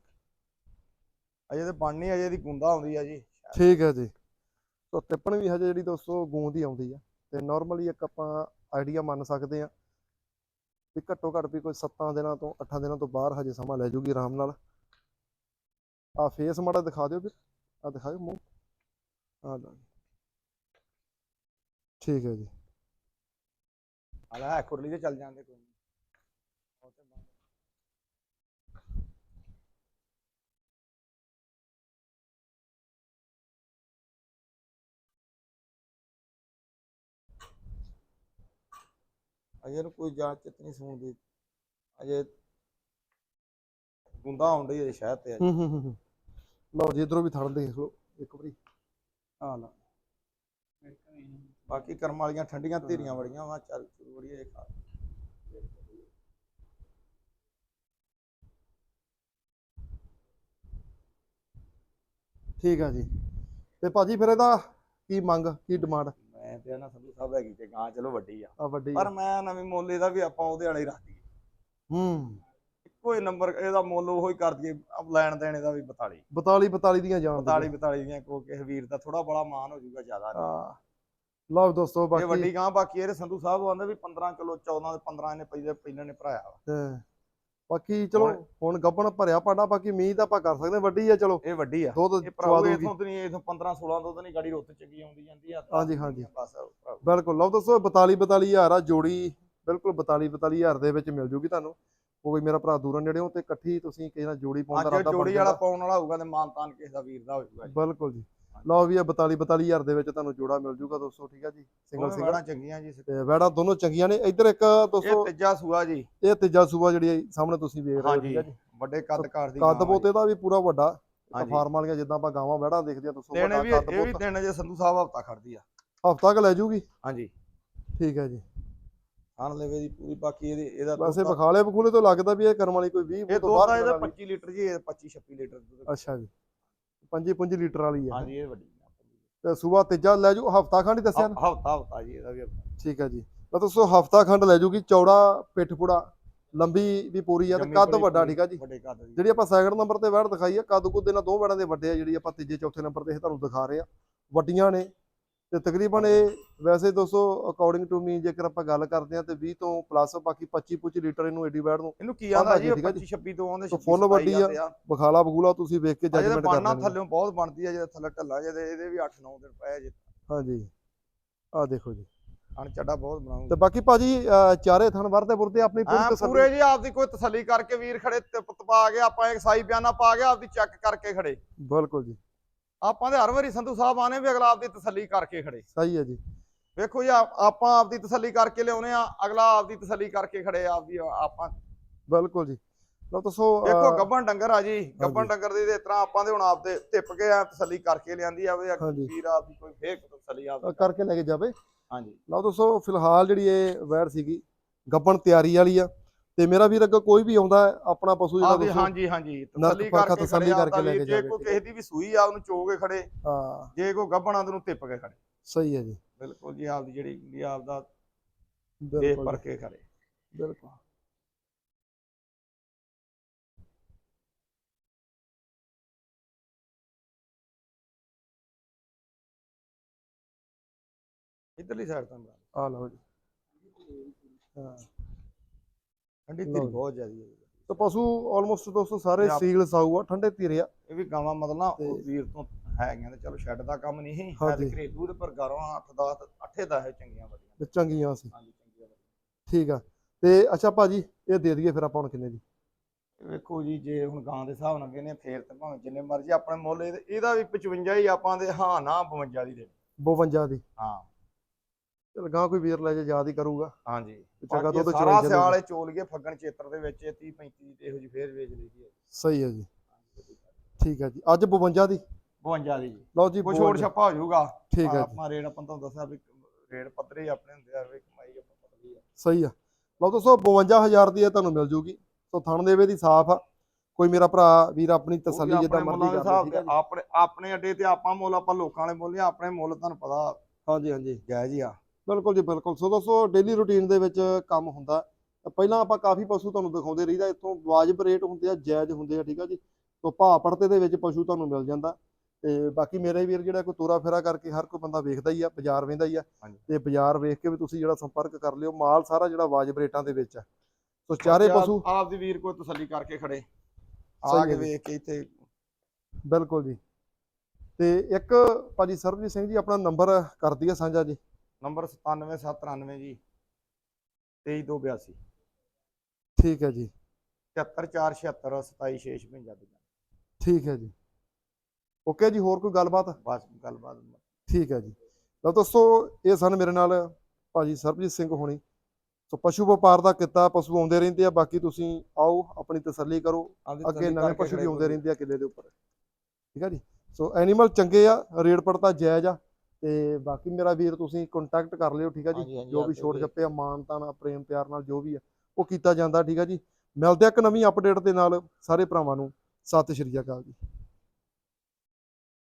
ਅਜੇ ਤੇ ਬਣਨੀ ਅਜੇ ਦੀ ਗੁੰਦਾ ਆਉਂਦੀ ਆ ਜੀ। ਠੀਕ ਹੈ ਜੀ। ਤੋ ਤਿੱਪਣ ਵੀ ਹਜੇ ਜਿਹੜੀ ਦੋਸਤੋ ਗੂੰਦ ਹੀ ਆਉਂਦੀ ਆ। ਤੇ ਨਾਰਮਲੀ ਇੱਕ ਆਪਾਂ ਆਈਡੀਆ ਮੰਨ ਸਕਦੇ ਆ ਵੀ ਘੱਟੋ ਘੱਟ ਵੀ ਕੋਈ 7 ਦਿਨਾਂ ਤੋਂ 8 ਦਿਨਾਂ ਤੋਂ ਬਾਹਰ ਹਜੇ ਸਮਾਂ ਲੈ ਜੂਗੀ ਆਰਾਮ ਨਾਲ। ਆ ਫੇਸ ਮਾੜਾ ਦਿਖਾ ਦਿਓ ਫਿਰ। ਆ ਦਿਖਾਓ ਮੂੰਹ। ਆ ਲਓ ਠੀਕ ਹੈ ਜੀ। ਹਾਲਾ ਕੁਰਲੀ ਤੇ ਚੱਲ ਜਾਂਦੇ ਕੋਈ ਅਜੇ ਨੂੰ ਕੋਈ ਜਾਂਚ ਚਿੱਤ ਨਹੀਂ ਸੁਣਦੀ ਅਜੇ ਗੁੰਦਾ ਆਉਂਦੀ ਹੈ ਸ਼ਹਿਰ ਤੇ। ਹੂੰ ਹੂੰ ਹੂੰ। ਲਓ ਜੀ ਇਧਰੋਂ ਵੀ ਥੜ ਦੇਖ ਲਓ ਇੱਕ ਵਾਰੀ। ਆ ਲਾ ਬਾਕੀ ਕਰਮ ਵਾਲੀਆਂ ਠੰਡੀਆਂ ਧੀਰੀਆਂ ਬੜੀਆਂ ਵਾ ਚੱਲ ਚੁਰੂ ਬੜੀ ਇਹ ਖਾ। ਠੀਕ ਆ ਜੀ। ਤੇ ਭਾਜੀ ਫਿਰ ਇਹਦਾ ਕੀ ਮੰਗ ਕੀ ਡਿਮਾਂਡ? ਤੇ ਨਾ ਸੰਧੂ ਸਾਹਿਬ ਹੈਗੀ ਤੇ ਗਾਂ ਚਲੋ ਵੱਡੀ ਆ। ਆ ਵੱਡੀ ਪਰ ਮੈਂ ਨਵੀਂ ਮੁੱਲ ਇਹਦਾ ਵੀ ਆਪਾਂ ਉਹਦੇ ਵਾਲੇ ਹੀ ਰੱਖ ਦਈਏ। ਹੂੰ। ਇੱਕੋ ਹੀ ਨੰਬਰ ਇਹਦਾ ਮੁੱਲ ਉਹੋ ਹੀ ਕਰ ਦਈਏ ਲੈਣ ਦੇਣ ਇਹਦਾ ਵੀ 42 42 42 ਦੀਆਂ ਜਾਣ 42 42 ਦੀਆਂ ਕੋ ਕਿਸੇ ਵੀਰ ਦਾ ਥੋੜਾ ਬੜਾ ਮਾਨ ਹੋ ਜਾਊਗਾ ਜ਼ਿਆਦਾ। ਆ ਲਓ ਦੋਸਤੋ ਇਹ ਬਾਕੀ ਵੱਡੀ ਗਾਂ ਬਾਕੀ ਇਹਦੇ ਸੰਧੂ ਸਾਹਿਬ ਆਂਦੇ ਵੀ 15 ਕਿਲੋ 14 ਦੇ 15 ਇਹਨੇ ਪਹਿਲੇ ਪਹਿਲਾਂ ਨੇ ਭਰਾਇਆ ਵਾ। ਹਾਂ। ਬਾਕੀ ਚਲੋ ਹੁਣ ਗੱਬਣ ਭਰਿਆ ਪਾਡਾ ਬਾਕੀ ਮੀਂਹ ਤਾਂ ਆਪਾਂ ਕਰ ਸਕਦੇ ਹਾਂ, ਵੱਡੀ ਆ ਚਲੋ। ਇਹ ਵੱਡੀ ਆ। ਦੁੱਧ ਚਵਾ ਦੂਗੀ ਇਥੋਂ ਤੇ ਨਹੀਂ ਇਥੋਂ 15 16 ਦੁੱਧ ਨਹੀਂ ਗਾੜੀ ਰੁੱਤ ਚੰਗੀ ਆਉਂਦੀ ਜਾਂਦੀ ਆ ਹਾਂਜੀ, ਹਾਂਜੀ। ਬਿਲਕੁਲ ਲਓ ਦੋਸਤੋ 42 42 ਹਜ਼ਾਰ ਆ ਜੋੜੀ। ਬਿਲਕੁਲ 42 42 ਹਜ਼ਾਰ ਦੇ ਵਿੱਚ ਮਿਲ ਜੂਗੀ ਤੁਹਾਨੂੰ। ਕੋਈ ਮੇਰਾ ਭਰਾ ਦੂਰੋਂ ਨੇੜਿਓਂ ਤੇ ਇਕੱਠੀ ਤੁਸੀਂ ਕਿਸੇ ਨਾਲ ਜੋੜੀ ਪਾਉਣ ਦਾ ਅੱਜ ਜੋੜੀ ਵਾਲਾ। ਪਾਉਣ ਵਾਲਾ ਹੋਊਗਾ ਤੇ ਮਾਨਤਾਨ ਕਿਸੇ ਦਾ ਵੀਰ ਦਾ ਹੋ ਜਾਊਗਾ ਜੀ। ਬਿਲਕੁਲ ਜੀ। ਲਓ ਵੀ ਇਹ 42 42 ਹਜ਼ਾਰ ਦੇ ਵਿੱਚ ਤੁਹਾਨੂੰ ਜੋੜਾ ਮਿਲ ਜੂਗਾ ਦੋਸਤੋ ਠੀਕ ਆ ਜੀ? ਸਿੰਗਲ ਸਿੰਗਲ ਵੈੜਾਂ ਚੰਗੀਆਂ ਜੀ ਤੇ ਵੈੜਾ ਦੋਨੋਂ ਚੰਗੀਆਂ ਨੇ। ਇੱਧਰ ਇੱਕ ਇਹ ਦੋਸਤੋ ਤੀਜਾ ਸੂਆ ਜੀ। ਇਹ ਤੀਜਾ ਸੂਆ ਜਿਹੜੀ ਸਾਹਮਣੇ ਤੁਸੀਂ ਵੇਖ ਰਹੇ ਹੋ ਠੀਕ ਆ ਜੀ? ਵੱਡੇ ਕੱਦ ਕਾਰ ਦੀ ਕੱਦ ਬੋਤੇ ਦਾ ਵੀ ਪੂਰਾ ਵੱਡਾ। ਫਾਰਮ ਵਾਲੀਆਂ ਜਿੱਦਾਂ ਆਪਾਂ ਗਾਵਾਂ ਵੈੜਾ ਦੇਖਦੇ ਆ ਦੋਸਤੋ ਵੱਡਾ ਕੱਦ ਇਹ ਵੀ ਦਿਨ ਜੇ ਸੰਧੂ ਸਾਹਿਬ ਹਫਤਾ ਖੜਦੀ ਆ। ਹਫਤਾ ਕ ਲੈ ਜੂਗੀ? ਹਾਂਜੀ। ਠੀਕ ਹੈ ਜੀ। ਆਣ ਲੈਵੇ ਦੀ ਪੂਰੀ ਬਾਕੀ ਇਹਦੇ ਇਹਦਾ ਵੈਸੇ ਬਖਾਲੇ ਬਖੂਲੇ ਤੋਂ ਲੱਗਦਾ ਵੀ ਇਹ ਕਰਮ ਵਾਲੀ ਕੋਈ 20 ਇਹ ਤੋਂ ਆ ਇਹਦਾ ਨਿਕਲ 25 ਲੀਟਰ ਜੀ ਇਹ 25 26 ਲੀਟਰ ਅੱਛਾ ਜੀ। 25 25 ਲੀਟਰ ਵਾਲੀ ਹੈ ਹਾਂਜੀ ਇਹ ਵੱਡੀ ਤੇ ਸੂਆ ਤੀਜਾ ਲੈ ਜੂ ਹਫਤਾ ਖੰਡ ਹੀ ਦੱਸਿਆ ਨਾ? ਹਫਤਾ ਹਫਤਾ ਜੀ ਇਹਦਾ ਵੀ ਹਫ਼ਤਾ। ਠੀਕ ਹੈ ਜੀ। ਤਾਂ ਦੋਸਤੋ ਹਫਤਾ ਖੰਡ ਲੈ ਜੂਗੀ ਚੌੜਾ ਪਿੱਠ ਪੁੜਾ ਲੰਬੀ ਵੀ ਪੂਰੀ ਆ ਤੇ ਜੰਮੀ ਕੱਦ ਵੱਡਾ ਠੀਕ ਆ ਜੀ? ਵੱਡੇ ਕੱਦ ਦੀ ਜਿਹੜੀ ਆਪਾਂ ਸੈਕਿੰਡ ਨੰਬਰ ਤੇ ਵੈੜ ਦਿਖਾਈ ਆ ਕੱਦ ਕੁੱਦ ਇਹਨਾਂ ਦੋ ਵੈੜਾਂ ਦੇ ਵੱਡੇ ਆ ਜਿਹੜੀ ਆਪਾਂ ਤੀਜੇ ਚੌਥੇ ਨੰਬਰ ਤੇ ਇਹ ਤੁਹਾਨੂੰ ਦਿਖਾ ਰਹੇ ਆ। ਵੱਡੀਆਂ ਨੇ ਤੇ ਤਕਰੀਬਨ ਇਹ ਵੈਸੇ ਦੋਸਤੋ ਅਕੋਰਡਿੰਗ ਟੂ ਮੀ ਜੇਕਰ ਆਪਾਂ ਗੱਲ ਕਰਦੇ ਆ ਤੇ 20 ਤੋਂ ਪਲੱਸ ਬਾਕੀ 25 25 ਲੀਟਰ ਇਹਨੂੰ ਏਡੀ ਵੈੜ ਨੂੰ ਇਹਨੂੰ ਕੀ ਆਉਂਦਾ ਆਂਦਾ ਜੀ? ਜੀ, ਠੀਕ ਆ ਜੀ। 25 26 ਤੋਂ ਆਉਂਦੇ ਤਾਂ ਫੁੱਲ ਵੱਡੀ ਆ। ਬਖਾਲਾ ਬਗੂਲਾ ਤੁਸੀਂ ਵੇਖ ਕੇ ਜੱਜਮੈਂਟ ਕਰ ਲੈਣੀ। ਥੱਲੇੋਂ ਬਹੁਤ ਬਣਦੀ ਆ ਜੇ ਥੱਲੇ ਢੱਲਾ ਜੇ ਤੇ ਇਹਦੇ ਵੀ 8 9 ਦਿਨ ਪਏ ਜੇ ਹਾਂਜੀ। ਆ ਦੇਖੋ ਜੀ। ਅਣ ਚੱਡਾ ਬਹੁਤ ਤੇ ਬਣਾਉਂਗਾ ਬਾਕੀ ਭਾਜੀ ਚਾਰੇ ਥਣ ਵਰਤੇ ਪੁਰਤੇ ਆਪਣੀ ਪੂਰੀ ਪੂਰੇ ਜੀ ਆਪਦੀ ਕੋਈ ਤਸੱਲੀ ਕਰਕੇ ਵੀਰ ਖੜੇ ਤਿਪ ਪਾ ਕੇ ਆਪਾਂ ਇੱਕ ਸਾਈ ਬਿਆਨਾ ਪਾ ਕੇ ਆਪਦੀ ਚੈੱਕ ਕਰਕੇ ਖੜੇ। ਬਿਲਕੁਲ ਜੀ। ਆਪਾਂ ਦੇ ਹਰ ਵਾਰੀ ਸੰਧੂ ਸਾਹਿਬ ਆਨੇ ਵੀ ਅਗਲਾ ਆਪਦੀ ਤਸੱਲੀ ਕਰਕੇ ਖੜੇ। ਸਹੀ ਹੈ ਜੀ। ਵੇਖੋ ਜੀ ਆਪ- ਆਪਾਂ ਆਪਦੀ ਤਸੱਲੀ ਕਰਕੇ ਲਿਆਉਨੇ ਆ ਅਗਲਾ ਆਪਦੀ ਤਸੱਲੀ ਕਰਕੇ ਖੜੇ ਆਪਦੀ ਆਪਾਂ। ਬਿਲਕੁਲ ਜੀ। ਲਓ ਦੱਸੋ ਦੇਖੋ ਗੱਬਣ ਡੰਗਰ ਆ ਜੀ। ਗੱਬਣ। ਡੰਗਰ ਦੀ ਤੇ ਇਸ ਤਰ੍ਹਾਂ ਆਪਾਂ ਦੇ ਹੁਣ ਆਪਦੇ ਟਿਪ ਕੇ ਆ ਤਸੱਲੀ ਕਰਕੇ ਲਿਆਂਦੀ ਆ ਵੀ ਹਾਂਜੀ। ਵੀਰ ਆਪਦੀ ਕੋਈ ਫੇਕ ਤਸੱਲੀ ਆਪਦੀ ਕਰਕੇ ਲੈ ਕੇ ਜਾਵੇ। ਹਾਂਜੀ। ਲਓ ਦੱਸੋ ਫਿਲਹਾਲ ਜਿਹੜੀ ਇਹ ਵੈੜ ਸੀਗੀ ਗੱਬਣ ਤਿਆਰੀ ਵਾਲੀ ਆ। ਤੇ ਮੇਰਾ ਵੀਰ ਅੱਗੇ ਕੋਈ ਵੀ ਆਉਂਦਾ ਆਪਣਾ ਪਸ਼ੂ ਜਿਹੜਾ ਦੱਸੋ ਹਾਂਜੀ ਹਾਂਜੀ। ਤਸੱਲੀ ਕਰਕੇ ਤਸੱਲੀ ਕਰਕੇ ਲੈ ਕੇ ਵੀਰ ਜੇ ਜਾਵੇ, ਕੋਈ। ਕਿਸੇ ਦੀ ਵੀ ਸੂਈ ਆ ਉਹਨੂੰ ਚੋ ਕੇ ਖੜੇ। ਹਾਂ। ਜੇ ਕੋਈ ਗੱਬਣਾ ਉਹਨੂੰ ਟਿਪ ਕੇ ਖੜੇ। ਸਹੀ ਹੈ ਜੀ। ਬਿਲਕੁਲ ਜੀ ਆਪਦੀ ਜਿਹੜੀ ਹੁੰਦੀ ਆ ਆਪਦਾ ਦੇਖ ਪਰ ਕੇ ਖੜੇ। ਬਿਲਕੁਲ। ਇਧਰਲੀ ਸਾਈਡ ਤੋਂ। ਆ ਲਓ ਜੀ। ਹਾਂ। ਠੰਡੀ ਧੀਰ। ਬਹੁਤ ਜ਼ਿਆਦੀ ਹੈ। ਤਾਂ ਪਸ਼ੂ ਆਲਮੋਸਟ ਦੋਸਤੋ ਸਾਰੇ ਸੀਲ ਸਾਊ ਆ ਠੰਡੇ ਧੀਰੇ ਆ। ਇਹ ਵੀ ਗਾਵਾਂ ਮਤਲਬ ਨਾ ਉਹ ਵੀਰ ਤੋਂ ਹੈਗੀਆਂ ਤੇ ਚਲੋ ਸ਼ੈੱਡ ਦਾ ਕੰਮ ਨਹੀਂ ਹੈ ਘਰੇਲੂ ਦੇ ਪਰ ਗਾਰਾਂ 8 10 8 10 ਚੰਗੀਆਂ ਵਧੀਆ। ਚੰਗੀਆਂ ਸੀ। ਹਾਂਜੀ ਚੰਗੀਆਂ ਠੀਕ ਆ। ਤੇ ਅੱਛਾ ਭਾਜੀ ਇਹ ਦੇ ਦਈਏ ਫਿਰ ਆਪਾਂ ਹੁਣ ਕਿੰਨੇ ਦੀ? ਵੇਖੋ ਜੀ ਜੇ ਹੁਣ ਗਾਂ ਦੇ ਹਿਸਾਬ ਨਾਲ ਕਹਿੰਦੇ ਫੇਰ ਤੇ ਭਾਵੇਂ ਜਿੰਨੇ ਮਰਜ਼ੀ ਆਪਣੇ ਮੁੱਲ ਇਹਦੇ- ਇਹਦਾ ਵੀ 55 ਹੀ ਆਪਾਂ ਦੇ ਹਾਂ ਨਾ 52 ਦੀ ਦੇ 52 ਦੀ। ਹਾਂ। ਚਲ ਗਾਂ ਕੋਈ ਵੀਰ ਲੈ ਜੇ ਯਾਦ ਹੀ ਕਰੂਗਾ। ਹਾਂਜੀ। ਚੰਗਾ ਦੁੱਧ ਸਾਰਾ ਚਵਾਈ ਚੱਲੇਗੀ। ਸਿਆਲੇ ਚੋਲੀਏ ਫੱਗਣ ਚੇਤਰ ਦੇ ਵਿੱਚ ਇਹ 30 35 ਤੇ ਇਹੋ ਜੀ ਫੇਰ ਵੇਚ ਲਈਦੀ ਹੈ ਸਹੀ ਹੈ ਜੀ। ਠੀਕ ਹੈ ਜੀ। ਅੱਜ 52 ਦੀ? 52 ਦੀ ਜੀ। ਲਓ ਜੀ ਕੋਈ ਛੋੜ 52 ਛੱਪਾ ਹੋ ਜਾਊਗਾ। ਠੀਕ ਹੈ ਜੀ। ਆਪਾਂ ਰੇਟ ਆਪਾਂ ਤੁਹਾਨੂੰ ਦੱਸਿਆ ਵੀ ਰੇਟ ਪੱਧਰੇ ਆਪਣੇ ਹੁੰਦੇ ਆ ਵੀ ਕਮਾਈ ਆਪਾਂ ਪਤਲੀ ਆ। ਸਹੀ ਆ। ਲਓ ਦੋਸਤੋ 52000 ਦੀ ਇਹ ਤੁਹਾਨੂੰ ਮਿਲ ਜੂਗੀ। ਸੋ ਥਣ ਦੇਵੇ ਦੀ ਸਾਫ਼ ਆ। ਕੋਈ ਮੇਰਾ ਭਰਾ ਵੀਰ ਆਪਣੀ ਤਸੱਲੀ ਜਿੱਦਾਂ ਮਰਜ਼ੀ ਦੇ ਕਰ ਜੀ। ਆਪਣੇ ਆਪਣੇ ਅੱਡੇ ਤੇ ਆਪਾਂ ਮੁੱਲ ਆਪਾਂ ਲੋਕਾਂ ਵਾਲੇ ਮੁੱਲ ਆਪਣੇ ਮੁੱਲ ਤੁਹਾਨੂੰ ਪਤਾ ਹਾਂਜੀ ਹਾਂਜੀ। ਜਾਇਜ਼ ਹੀ ਆ। ਬਿਲਕੁਲ ਜੀ ਬਿਲਕੁਲ। ਸੋ ਦੋਸਤੋ ਡੇਲੀ ਰੂਟੀਨ ਦੇ ਵਿੱਚ ਕੰਮ ਹੁੰਦਾ। ਤਾਂ ਪਹਿਲਾਂ ਆਪਾਂ ਕਾਫੀ ਪਸ਼ੂ ਤੁਹਾਨੂੰ ਦਿਖਾਉਂਦੇ ਰਹੀਦਾ। ਇੱਥੋਂ ਵਾਜਬ ਰੇਟ ਹੁੰਦੇ ਆ ਜਾਇਜ਼ ਹੁੰਦੇ ਆ ਠੀਕ ਆ ਜੀ? ਸੋ ਭਾਅ ਪੜਤੇ ਦੇ ਵਿੱਚ ਪਸ਼ੂ ਤੁਹਾਨੂੰ ਮਿਲ ਜਾਂਦਾ। ਤੇ ਬਾਕੀ ਮੇਰੇ ਵੀਰ ਜਿਹੜਾ ਕੋਈ ਤੋਰਾ ਫੇਰਾ ਕਰਕੇ ਹਰ ਕੋਈ ਬੰਦਾ ਵੇਖਦਾ ਹੀ ਆ ਬਾਜ਼ਾਰ ਵੇਂਦਾ ਹੀ ਆ। ਤੇ ਬਾਜ਼ਾਰ ਵੇਖ ਕੇ ਵੀ ਤੁਸੀਂ ਜਿਹੜਾ ਸੰਪਰਕ ਕਰ ਲਿਓ ਮਾਲ ਸਾਰਾ ਜਿਹੜਾ ਵਾਜਬ ਰੇਟਾਂ ਦੇ ਵਿੱਚ ਆ। ਸੋ ਚਾਰੇ ਪਸ਼ੂ ਆਪ ਦੀ ਵੀਰ ਕੋਈ ਤਸੱਲੀ ਕਰਕੇ ਖੜੇ। ਆ ਕੇ। ਵੇਖ ਕੇ ਇੱਥੇ। ਬਿਲਕੁਲ ਜੀ। ਤੇ ਇੱਕ ਭਾਜੀ ਸਰਬਜੀਤ ਸਿੰਘ ਜੀ ਆਪਣਾ ਨੰਬਰ ਕਰ ਦਈਏ ਸਾਂਝਾ ਜੀ। ਨੰਬਰ 97793 ਜੀ। 23282 ਠੀਕ ਹੈ ਜੀ। 74476 27656 ਠੀਕ ਹੈ ਜੀ। ਓਕੇ ਜੀ ਹੋਰ ਕੋਈ ਗੱਲਬਾਤ? ਬਸ ਗੱਲਬਾਤ ਠੀਕ ਹੈ ਜੀ। ਲਓ ਦੋਸਤੋ ਇਹ ਸਨ ਮੇਰੇ ਨਾਲ ਭਾਜੀ ਸਰਬਜੀਤ ਸਿੰਘ ਹੋਣੀ। ਸੋ ਪਸ਼ੂ ਵਪਾਰ ਦਾ ਕਿੱਤਾ ਪਸ਼ੂ ਆਉਂਦੇ ਰਹਿੰਦੇ ਆ ਬਾਕੀ ਤੁਸੀਂ ਆਓ ਆਪਣੀ ਤਸੱਲੀ ਕਰੋ। ਅੱਗੇ ਨਵੇਂ ਪਸ਼ੂ ਵੀ ਆਉਂਦੇ। ਰਹਿੰਦੇ ਆ ਕਿੱਲੇ ਦੇ ਉੱਪਰ। ਠੀਕ ਹੈ ਜੀ। ਸੋ ਐਨੀਮਲ ਚੰਗੇ ਆ ਰੇਟ ਪੜਤਾ ਜਾਇਜ਼ ਆ। ਤੇ ਬਾਕੀ ਮੇਰਾ ਵੀਰ ਤੁਸੀਂ ਕੰਟੈਕਟ ਕਰ ਲਿਓ ਠੀਕ ਹਾਂਜੀ, ਜੀ ਜੋ ਵੀ ਛੋਟ। ਜੱਪੇ ਆ ਮਾਨਤਾ ਨਾਲ ਪ੍ਰੇਮ ਪਿਆਰ ਨਾਲ ਜੋ ਵੀ ਆ ਉਹ ਕੀਤਾ ਜਾਂਦਾ ਠੀਕ ਹੈ ਜੀ? ਮਿਲਦੇ ਆ ਇੱਕ ਨਵੀਂ ਅਪਡੇਟ ਦੇ ਨਾਲ ਸਾਰੇ ਭਰਾਵਾਂ ਨੂੰ। ਸਤਿ ਸ਼੍ਰੀ ਅਕਾਲ ਜੀ।